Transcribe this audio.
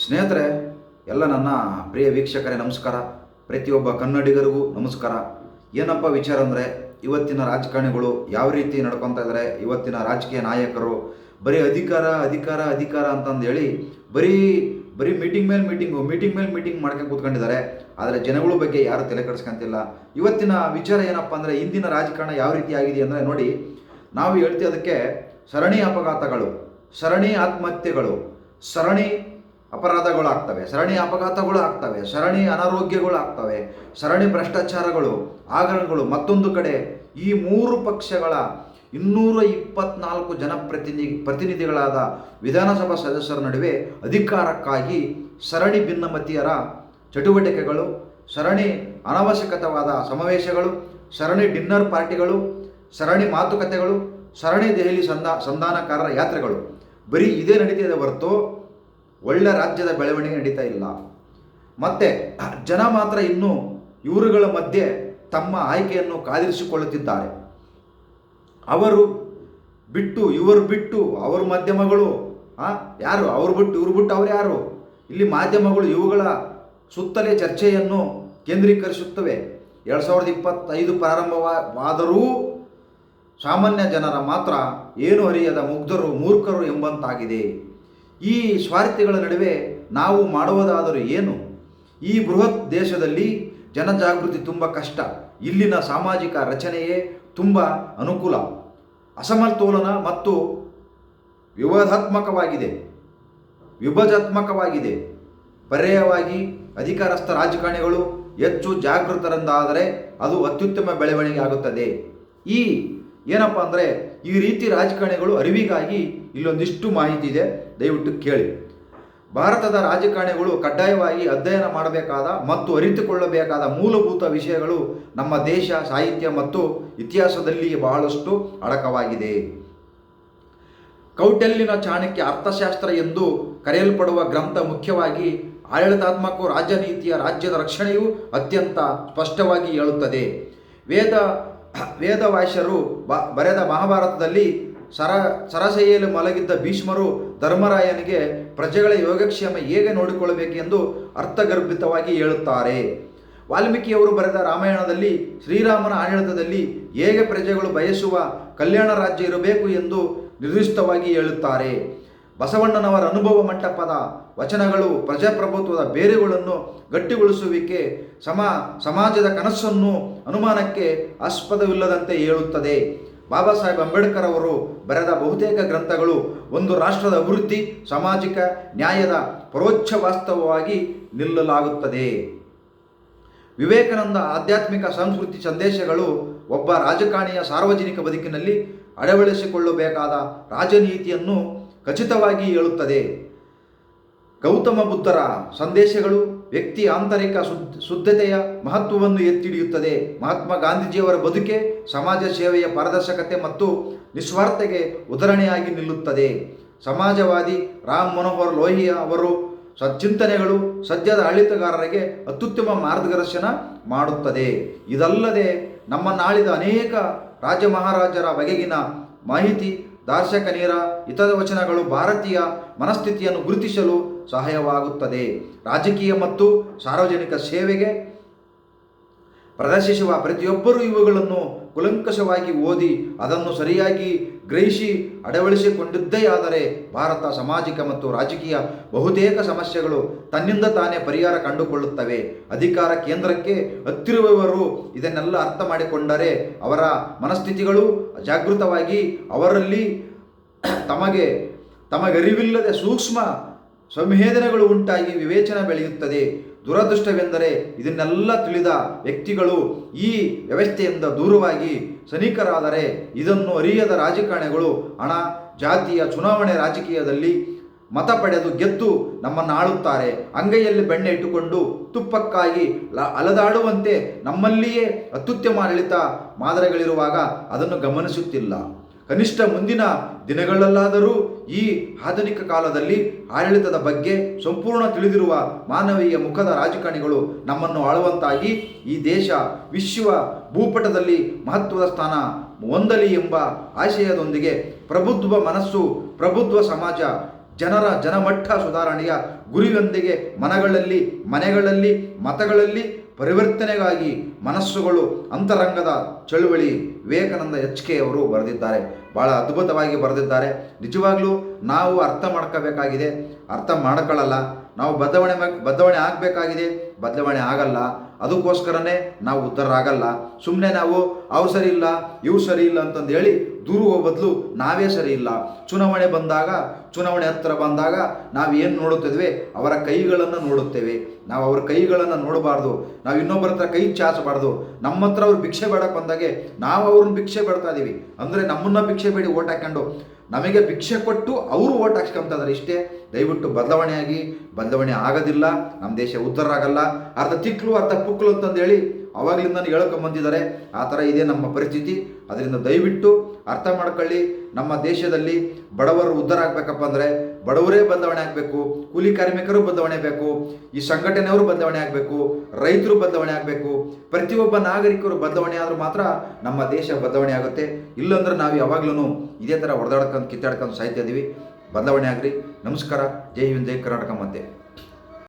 ಸ್ನೇಹಿತರೆ, ಎಲ್ಲ ನನ್ನ ಪ್ರಿಯ ವೀಕ್ಷಕರೇ, ನಮಸ್ಕಾರ. ಪ್ರತಿಯೊಬ್ಬ ಕನ್ನಡಿಗರಿಗೂ ನಮಸ್ಕಾರ. ಏನಪ್ಪ ವಿಚಾರ ಅಂದರೆ, ಇವತ್ತಿನ ರಾಜಕಾರಣಿಗಳು ಯಾವ ರೀತಿ ನಡ್ಕೊತಾ ಇದ್ದಾರೆ ಇವತ್ತಿನ ರಾಜಕೀಯ ನಾಯಕರು, ಬರೀ ಅಧಿಕಾರ ಅಧಿಕಾರ ಅಧಿಕಾರ ಅಂತಂದೇಳಿ ಬರೀ ಬರೀ ಮೀಟಿಂಗ್ ಮೇಲೆ ಮೀಟಿಂಗು ಮೀಟಿಂಗ್ ಮೇಲೆ ಮೀಟಿಂಗ್ ಮಾಡ್ಕೊಂಡು ಕೂತ್ಕೊಂಡಿದ್ದಾರೆ. ಆದರೆ ಜನಗಳ ಬಗ್ಗೆ ಯಾರು ತಲೆ ಕೆಡಿಸ್ಕೊಂತಿಲ್ಲ. ಇವತ್ತಿನ ವಿಚಾರ ಏನಪ್ಪ ಅಂದರೆ ಇಂದಿನ ರಾಜಕಾರಣ ಯಾವ ರೀತಿ ಆಗಿದೆ ಅಂದರೆ ನೋಡಿ, ನಾವು ಹೇಳ್ತೀವಿ ಅದಕ್ಕೆ ಸರಣಿ ಅಪಘಾತಗಳು, ಸರಣಿ ಆತ್ಮಹತ್ಯೆಗಳು, ಸರಣಿ ಅಪರಾಧಗಳು ಆಗ್ತವೆ ಸರಣಿ ಅಪಘಾತಗಳು ಆಗ್ತವೆ ಸರಣಿ ಅನಾರೋಗ್ಯಗಳು ಆಗ್ತವೆ ಸರಣಿ ಭ್ರಷ್ಟಾಚಾರಗಳು ಆಗರಣಗಳು ಮತ್ತೊಂದು ಕಡೆ ಈ ಮೂರು ಪಕ್ಷಗಳ ಇನ್ನೂರ ಇಪ್ಪತ್ನಾಲ್ಕು ಜನಪ್ರತಿನಿಧಿ ಪ್ರತಿನಿಧಿಗಳಾದ ವಿಧಾನಸಭಾ ಸದಸ್ಯರ ನಡುವೆ ಅಧಿಕಾರಕ್ಕಾಗಿ ಸರಣಿ ಭಿನ್ನಮತೀಯರ ಚಟುವಟಿಕೆಗಳು, ಸರಣಿ ಅನವಶ್ಯಕತವಾದ ಸಮಾವೇಶಗಳು, ಸರಣಿ ಡಿನ್ನರ್ ಪಾರ್ಟಿಗಳು, ಸರಣಿ ಮಾತುಕತೆಗಳು, ಸರಣಿ ದೆಹಲಿ ಸಂಧಾ ಸಂಧಾನಕಾರರ ಯಾತ್ರೆಗಳು. ಬರೀ ಇದೇ ನಡೀತಿದೆ ಹೊರತು ಒಳ್ಳೆ ರಾಜ್ಯದ ಬೆಳವಣಿಗೆ ನಡೀತಾ ಇಲ್ಲ. ಮತ್ತೆ, ಜನ ಮಾತ್ರ ಇನ್ನೂ ಇವರುಗಳ ಮಧ್ಯೆ ತಮ್ಮ ಆಯ್ಕೆಯನ್ನು ಕಾದಿರಿಸಿಕೊಳ್ಳುತ್ತಿದ್ದಾರೆ. ಅವರು ಬಿಟ್ಟು, ಇವರು ಬಿಟ್ಟು, ಅವರ ಮಾಧ್ಯಮಗಳು, ಆ, ಯಾರು? ಅವ್ರು ಬಿಟ್ಟು, ಇವ್ರು ಬಿಟ್ಟು ಅವ್ರು ಯಾರು? ಇಲ್ಲಿ ಮಾಧ್ಯಮಗಳು ಇವುಗಳ ಸುತ್ತಲೇ ಚರ್ಚೆಯನ್ನು ಕೇಂದ್ರೀಕರಿಸುತ್ತವೆ. ಎರಡು ಸಾವಿರದ ಇಪ್ಪತ್ತೈದು ಪ್ರಾರಂಭವಾದರೂ ಸಾಮಾನ್ಯ ಜನರ ಮಾತ್ರ ಏನು ಅರಿಯದ ಮುಗ್ಧರು, ಮೂರ್ಖರು ಎಂಬಂತಾಗಿದೆ. ಈ ಸ್ವಾರ್ಥಿಗಳ ನಡುವೆ ನಾವು ಮಾಡುವುದಾದರೂ ಏನು? ಈ ಬೃಹತ್ ದೇಶದಲ್ಲಿ ಜನಜಾಗೃತಿ ತುಂಬ ಕಷ್ಟ. ಇಲ್ಲಿನ ಸಾಮಾಜಿಕ ರಚನೆಯೇ ತುಂಬ ಅನುಕೂಲ. ಅಸಮತೋಲನ ಮತ್ತು ವಿವಾದಾತ್ಮಕವಾಗಿದೆ. ವಿಭಜಾತ್ಮಕವಾಗಿದೆ. ಪರ್ಯಾಯವಾಗಿ ಅಧಿಕಾರಸ್ಥ ರಾಜಕಾರಣಿಗಳು ಹೆಚ್ಚು ಜಾಗೃತರಂದಾದರೆ ಅದು ಅತ್ಯುತ್ತಮ ಬೆಳವಣಿಗೆ ಆಗುತ್ತದೆ. ಈ ಏನಪ್ಪ ಅಂದರೆ ಈ ರೀತಿ ರಾಜಕಾರಣಿಗಳು ಅರಿವಿಗಾಗಿ ಇಲ್ಲೊಂದಿಷ್ಟು ಮಾಹಿತಿ ಇದೆ, ದಯವಿಟ್ಟು ಕೇಳಿ. ಭಾರತದ ರಾಜಕಾರಣಿಗಳು ಕಡ್ಡಾಯವಾಗಿ ಅಧ್ಯಯನ ಮಾಡಬೇಕಾದ ಮತ್ತು ಅರಿತುಕೊಳ್ಳಬೇಕಾದ ಮೂಲಭೂತ ವಿಷಯಗಳು ನಮ್ಮ ದೇಶ, ಸಾಹಿತ್ಯ ಮತ್ತು ಇತಿಹಾಸದಲ್ಲಿ ಬಹಳಷ್ಟು ಅಡಕವಾಗಿದೆ. ಕೌಟಲ್ಯನ ಚಾಣಕ್ಯ ಅರ್ಥಶಾಸ್ತ್ರ ಎಂದು ಕರೆಯಲ್ಪಡುವ ಗ್ರಂಥ ಮುಖ್ಯವಾಗಿ ಆಡಳಿತಾತ್ಮಕ ರಾಜನೀತಿಯ ರಾಜ್ಯದ ರಕ್ಷಣೆಯು ಅತ್ಯಂತ ಸ್ಪಷ್ಟವಾಗಿ ಹೇಳುತ್ತದೆ. ವೇದ ವೇದವಾಶ್ಯರು ಬ, ಬರೆದ ಮಹಾಭಾರತದಲ್ಲಿ ಸರ ಸರಸೆಯಲ್ಲಿ ಮಲಗಿದ್ದ ಭೀಷ್ಮರು ಧರ್ಮರಾಯನಿಗೆ ಪ್ರಜೆಗಳ ಯೋಗಕ್ಷೇಮ ಹೇಗೆ ನೋಡಿಕೊಳ್ಳಬೇಕೆಂದು ಅರ್ಥಗರ್ಭಿತವಾಗಿ ಹೇಳುತ್ತಾರೆ. ವಾಲ್ಮೀಕಿಯವರು ಬರೆದ ರಾಮಾಯಣದಲ್ಲಿ ಶ್ರೀರಾಮನ ಆಡಳಿತದಲ್ಲಿ ಹೇಗೆ ಪ್ರಜೆಗಳು ಬಯಸುವ ಕಲ್ಯಾಣ ರಾಜ್ಯ ಇರಬೇಕು ಎಂದು ನಿರ್ದಿಷ್ಟವಾಗಿ ಹೇಳುತ್ತಾರೆ. ಬಸವಣ್ಣನವರ ಅನುಭವ ಮಂಟಪದ ವಚನಗಳು ಪ್ರಜಾಪ್ರಭುತ್ವದ ಬೇರುಗಳನ್ನು ಗಟ್ಟಿಗೊಳಿಸುವಿಕೆ ಸಮ ಸಮಾಜದ ಕನಸನ್ನು ಅನುಮಾನಕ್ಕೆ ಆಸ್ಪದವಿಲ್ಲದಂತೆ ಹೇಳುತ್ತದೆ. ಬಾಬಾ ಸಾಹೇಬ್ ಅಂಬೇಡ್ಕರ್ ಅವರು ಬರೆದ ಬಹುತೇಕ ಗ್ರಂಥಗಳು ಒಂದು ರಾಷ್ಟ್ರದ ಅಭಿವೃದ್ಧಿ, ಸಾಮಾಜಿಕ ನ್ಯಾಯದ ಪರೋಕ್ಷ ವಾಸ್ತವವಾಗಿ ನಿಲ್ಲಲಾಗುತ್ತದೆ. ವಿವೇಕಾನಂದ ಆಧ್ಯಾತ್ಮಿಕ ಸಂಸ್ಕೃತಿ ಸಂದೇಶಗಳು ಒಬ್ಬ ರಾಜಕಾರಣಿಯ ಸಾರ್ವಜನಿಕ ಬದುಕಿನಲ್ಲಿ ಅಳವಡಿಸಿಕೊಳ್ಳಬೇಕಾದ ರಾಜನೀತಿಯನ್ನು ಖಚಿತವಾಗಿ ಹೇಳುತ್ತದೆ. ಗೌತಮ ಬುದ್ಧರ ಸಂದೇಶಗಳು ವ್ಯಕ್ತಿ ಆಂತರಿಕ ಶುದ್ಧ, ಶುದ್ಧತೆಯ ಮಹತ್ವವನ್ನು ಎತ್ತಿಡಿಯುತ್ತದೆ ಮಹಾತ್ಮ ಗಾಂಧೀಜಿಯವರ ಬದುಕೆ ಸಮಾಜ ಸೇವೆಯ ಪಾರದರ್ಶಕತೆ ಮತ್ತು ನಿಸ್ವಾರ್ಥಗೆ ಉದಾಹರಣೆಯಾಗಿ ನಿಲ್ಲುತ್ತದೆ. ಸಮಾಜವಾದಿ ರಾಮ್ ಮನೋಹರ್ ಲೋಹಿಯಾ ಅವರು ಸಚ್ಚಿಂತನೆಗಳು ಸದ್ಯದ ಆಡಳಿತಗಾರರಿಗೆ ಅತ್ಯುತ್ತಮ ಮಾರ್ಗದರ್ಶನ ಮಾಡುತ್ತದೆ. ಇದಲ್ಲದೆ ನಮ್ಮ ನಾಳಿದ ಅನೇಕ ರಾಜ ಮಹಾರಾಜರ ಬಗೆಗಿನ ಮಾಹಿತಿ ದಾರ್ಶಕನೀರ ವಚನಗಳು ಭಾರತೀಯ ಮನಸ್ಥಿತಿಯನ್ನು ಗುರುತಿಸಲು ಸಹಾಯವಾಗುತ್ತದೆ. ರಾಜಕೀಯ ಮತ್ತು ಸಾರ್ವಜನಿಕ ಸೇವೆಗೆ ಪ್ರದರ್ಶಿಸುವ ಪ್ರತಿಯೊಬ್ಬರೂ ಇವುಗಳನ್ನು ಕುಲಂಕಷವಾಗಿ ಓದಿ ಅದನ್ನು ಸರಿಯಾಗಿ ಗ್ರಹಿಸಿ ಅಡವಳಿಸಿಕೊಂಡಿದ್ದೇ ಆದರೆ ಭಾರತ ಸಾಮಾಜಿಕ ಮತ್ತು ರಾಜಕೀಯ ಬಹುತೇಕ ಸಮಸ್ಯೆಗಳು ತನ್ನಿಂದ ತಾನೇ ಪರಿಹಾರ ಕಂಡುಕೊಳ್ಳುತ್ತವೆ. ಅಧಿಕಾರ ಕೇಂದ್ರಕ್ಕೆ ಹತ್ತಿರುವವರು ಇದನ್ನೆಲ್ಲ ಅರ್ಥ ಮಾಡಿಕೊಂಡರೆ ಅವರ ಮನಸ್ಥಿತಿಗಳು ಜಾಗೃತವಾಗಿ ಅವರಲ್ಲಿ ತಮಗೆ ತಮಗರಿವಿಲ್ಲದೆ ಸೂಕ್ಷ್ಮ ಸಂವೇದನೆಗಳು ಉಂಟಾಗಿ ವಿವೇಚನೆ ಬೆಳೆಯುತ್ತದೆ. ದುರದೃಷ್ಟವೆಂದರೆ ಇದನ್ನೆಲ್ಲ ತಿಳಿದ ವ್ಯಕ್ತಿಗಳು ಈ ವ್ಯವಸ್ಥೆಯಿಂದ ದೂರವಾಗಿ ಸನಿಕರಾದರೆ ಇದನ್ನು ಅರಿಯದ ರಾಜಕಾರಣಿಗಳು, ಹಣ, ಜಾತಿಯ ಚುನಾವಣೆ ರಾಜಕೀಯದಲ್ಲಿ ಮತ ಪಡೆದು ಗೆದ್ದು ನಮ್ಮನ್ನು ಆಳುತ್ತಾರೆ. ಅಂಗೈಯಲ್ಲಿ ಬೆಣ್ಣೆ ಇಟ್ಟುಕೊಂಡು ತುಪ್ಪಕ್ಕಾಗಿ ಅಲದಾಡುವಂತೆ ನಮ್ಮಲ್ಲಿಯೇ ಅತ್ಯುತ್ತಮ ಆಡಳಿತ ಮಾದರಿಗಳಿರುವಾಗ ಅದನ್ನು ಗಮನಿಸುತ್ತಿಲ್ಲ. ಕನಿಷ್ಠ ಮುಂದಿನ ದಿನಗಳಲ್ಲಾದರೂ ಈ ಆಧುನಿಕ ಕಾಲದಲ್ಲಿ ಆಡಳಿತದ ಬಗ್ಗೆ ಸಂಪೂರ್ಣ ತಿಳಿದಿರುವ ಮಾನವೀಯ ಮುಖದ ರಾಜಕಾರಣಿಗಳು ನಮ್ಮನ್ನು ಆಳುವಂತಾಗಿ ಈ ದೇಶ ವಿಶ್ವ ಭೂಪಟದಲ್ಲಿ ಮಹತ್ವದ ಸ್ಥಾನ ಹೊಂದಲಿ ಎಂಬ ಆಶಯದೊಂದಿಗೆ ಪ್ರಬುದ್ಧ ಮನಸ್ಸು, ಪ್ರಬುದ್ಧ ಸಮಾಜ, ಜನರ ಜನಮಟ್ಟ ಸುಧಾರಣೆಯ ಗುರಿಯೊಂದಿಗೆ ಮನಗಳಲ್ಲಿ, ಮನೆಗಳಲ್ಲಿ, ಮತಗಳಲ್ಲಿ ಪರಿವರ್ತನೆಗಾಗಿ ಮನಸ್ಸುಗಳು ಅಂತರಂಗದ ಚಳುವಳಿ ವಿವೇಕಾನಂದ ಎಚ್ ಕೆ ಅವರು ಬರೆದಿದ್ದಾರೆ. ಭಾಳ ಅದ್ಭುತವಾಗಿ ಬರೆದಿದ್ದಾರೆ. ನಿಜವಾಗ್ಲೂ ನಾವು ಅರ್ಥ ಮಾಡ್ಕೋಬೇಕಾಗಿದೆ. ಅರ್ಥ ಮಾಡ್ಕೊಳ್ಳಲ್ಲ. ನಾವು ಬದಲಾವಣೆ ಬದಲಾವಣೆ ಆಗಬೇಕಾಗಿದೆ. ಬದಲಾವಣೆ ಆಗಲ್ಲ. ಅದಕ್ಕೋಸ್ಕರನೇ ನಾವು ಉದ್ಧಾರ ಆಗಲ್ಲ ಸುಮ್ಮನೆ ನಾವು ಅವ್ರು ಸರಿ ಇಲ್ಲ, ಇವು ಸರಿ ಇಲ್ಲ ಅಂತಂದು ಹೇಳಿ ದೂರುವ ಬದಲು ನಾವೇ ಸರಿ ಇಲ್ಲ. ಚುನಾವಣೆ ಬಂದಾಗ, ಚುನಾವಣೆ ಹತ್ರ ಬಂದಾಗ ನಾವು ಏನು ನೋಡುತ್ತಿದ್ವಿ? ಅವರ ಕೈಗಳನ್ನು ನೋಡುತ್ತೇವೆ. ನಾವು ಅವರ ಕೈಗಳನ್ನು ನೋಡಬಾರ್ದು. ನಾವು ಇನ್ನೊಬ್ಬರ ಹತ್ರ ಕೈ ಚಾಚಬಾರ್ದು. ನಮ್ಮ ಹತ್ರ ಅವ್ರು ಭಿಕ್ಷೆ ಬೇಡಕ್ಕೆ ಬಂದಾಗೆ ನಾವು ಅವ್ರನ್ನ ಭಿಕ್ಷೆ ಬೇಡ್ತಾ ಇದ್ದೀವಿ ಅಂದರೆ ನಮ್ಮನ್ನ ಭಿಕ್ಷೆ ಬೇಡಿ ಓಟ್ ಹಾಕೊಂಡು. ನಮಗೆ ಭಿಕ್ಷೆ ಕೊಟ್ಟು ಅವರು ಓಟ್ ಹಾಕ್ಸ್ಕೊಂತ ಇದಾರೆ ಇಷ್ಟೇ. ದಯವಿಟ್ಟು ಬದಲಾವಣೆಯಾಗಿ, ಬದಲಾವಣೆ ಆಗೋದಿಲ್ಲ. ನಮ್ಮ ದೇಶ ಉದ್ಧಾರ ಆಗಲ್ಲ. ಅರ್ಧ ತಿಕ್ಲು, ಅರ್ಧ ಪುಕ್ಲು ಅಂತಂದು ಹೇಳಕ್ಕೆ ಹೇಳ್ಕೊಂಬಂದಿದ್ದಾರೆ ಆ ಥರ ಇದೆ ನಮ್ಮ ಪರಿಸ್ಥಿತಿ. ಅದರಿಂದ ದಯವಿಟ್ಟು ಅರ್ಥ ಮಾಡ್ಕೊಳ್ಳಿ. ನಮ್ಮ ದೇಶದಲ್ಲಿ ಬಡವರು ಉದ್ಧಾರ ಆಗಬೇಕಪ್ಪ ಅಂದರೆ ಬಡವರೇ ಬದಲಾವಣೆ ಆಗಬೇಕು. ಕೂಲಿ ಕಾರ್ಮಿಕರು ಬದಲಾವಣೆ ಬೇಕು ಈ ಸಂಘಟನೆಯವರು ಬದಲಾವಣೆ ಆಗಬೇಕು. ರೈತರು ಬದಲಾವಣೆ ಆಗಬೇಕು. ಪ್ರತಿಯೊಬ್ಬ ನಾಗರಿಕರು ಬದಲಾವಣೆ ಆದರೂ ಮಾತ್ರ ನಮ್ಮ ದೇಶ ಬದಲಾವಣೆ ಆಗುತ್ತೆ. ಇಲ್ಲಂದ್ರೆ ನಾವು ಯಾವಾಗಲೂ ಇದೇ ಥರ ಹೊಡೆದಾಡ್ಕೊಂಡು ಕಿತ್ತಾಡ್ಕೊಂಡು ಸಾಯ್ತಾ ಇದ್ದೀವಿ ಬದಲಾವಣೆ ಆಗ್ರಿ. ನಮಸ್ಕಾರ. ಜೈ ಹಿಂದ್, ಜೈ ಕರ್ನಾಟಕ ಮತ್ತೆ